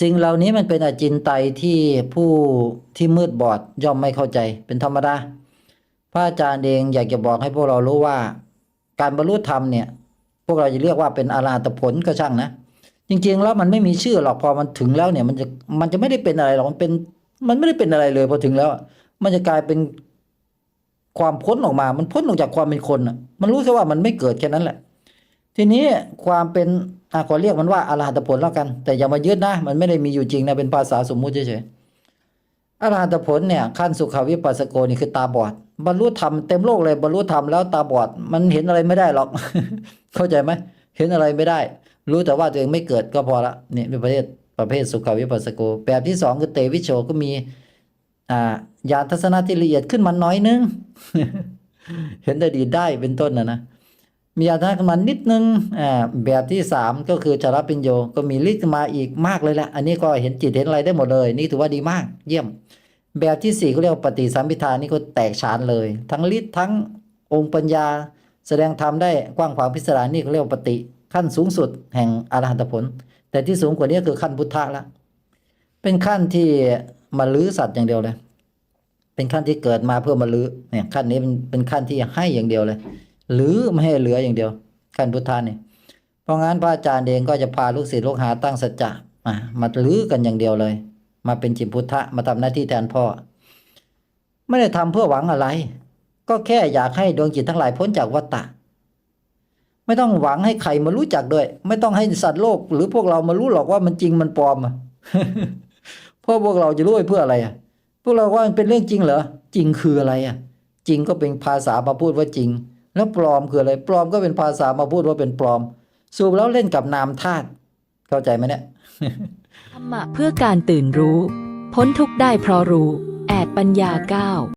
สิ่งเหล่านี้มันเป็นอจินไตยที่ผู้ที่มืดบอดย่อมไม่เข้าใจเป็นธรรมดาพระอาจารย์เองอยากจะบอกให้พวกเรารู้ว่า การบรรลุธรรมเนี่ย พวกเราจะเรียกว่าเป็นอาราตผลก็ช่างนะ จริงๆแล้วมันไม่มีชื่อหรอกพอมันถึงแล้วเนี่ย มันจะมันจะไม่ได้เป็นอะไรหรอกมันเป็นมันไม่ได้เป็นอะไรเลยพอถึงแล้ว มันจะกลายเป็นความพ้นออกมา มันพ้นออกจากความเป็นคนมันรู้แค่ว่ามันไม่เกิดแค่นั้นแหละ ทีนี้ความเป็นอขอเรียกมันว่าอรหัตผลแล้วกัน แต่อย่ามายึดนะ มันไม่ได้มีอยู่จริงนะ เป็นภาษาสมมุติเฉยๆอรหัตผลเนี่ยขั้นสุขวิปัสสโกนี่คือตาบอด บรรลุธรรมเต็มโลกเลยบรรลุธรรมแล้วตาบอด มันเห็นอะไรไม่ได้หรอก เข้าใจไหมเห็นอะไรไม่ได้ รู้แต่ว่าตัวเองไม่เกิดก็พอละนี่เป็นประเภทประเภทสุขวิปัสสโก แบบที่สองคือเตวิโชก็มีอ่าญาณทัศนะที่ละเอียดขึ้นมาน้อยนึง เห็นอดีตได้เป็นต้นนะนะ มีญาณทัศนะขึ้นมานิดนึงอ่าแบบที่สามก็คือจารปิญโยก็มีฤทธิ์ขึ้นมาอีกมากเลยแหละ อันนี้ก็เห็นจิตเห็นอะไรได้หมดเลย นี่ถือว่าดีมากเยี่ยม แบบที่สี่ก็เรียกว่าปฏิสัมพิทานี่ก็แตกฉานเลย ทั้งฤทธิ์ทั้งองค์ปัญญา แสดงธรรมได้กว้างขวางพิสดารนี่เขาเรียกว่าปฏิขั้นสูงสุดแห่งอรหัตผล แต่ที่สูงกว่านี้คือขั้นพุทธะละเป็นขั้นที่มาลื้อสัตว์อย่างเดียวเลย เป็นขั้นที่เกิดมาเพื่อมาลื้อเนี่ยขั้นนี้เป็นเป็นขั้นที่ให้อย่างเดียวเลย หรือไม่ให้เหลืออย่างเดียวขั้นพุทธานี่เพราะงั้นพระอาจารย์เองก็จะพาลูกศิษย์ลูกหาตั้งสัจจะมามาลื้อกันอย่างเดียวเลย มาเป็นจิตพุทธะมาทำหน้าที่แทนพ่อ ไม่ได้ทำเพื่อหวังอะไร ก็แค่อยากให้ดวงจิตทั้งหลายพ้นจากวัฏฏะไม่ต้องหวังให้ใครมารู้จักด้วย ไม่ต้องให้สัตว์โลก หรือพวกเรามารู้หรอกว่ามันจริงมันปลอมอะเพราะพวกเราจะรู้ไปเพื่ออะไรอะ พวกเราว่ามันเป็นเรื่องจริงเหรอ จริงคืออะไรอะ จริงก็เป็นภาษามาพูดว่าจริง แล้วปลอมคืออะไรปลอมก็เป็นภาษามาพูดว่าเป็นปลอม สูบแล้วเล่นกับนามธาตุเข้าใจไหมเนี่ยธรรมะเพื่อการตื่นรู้ พ้นทุกข์ได้เพราะรู้ แอดปัญญาเก้า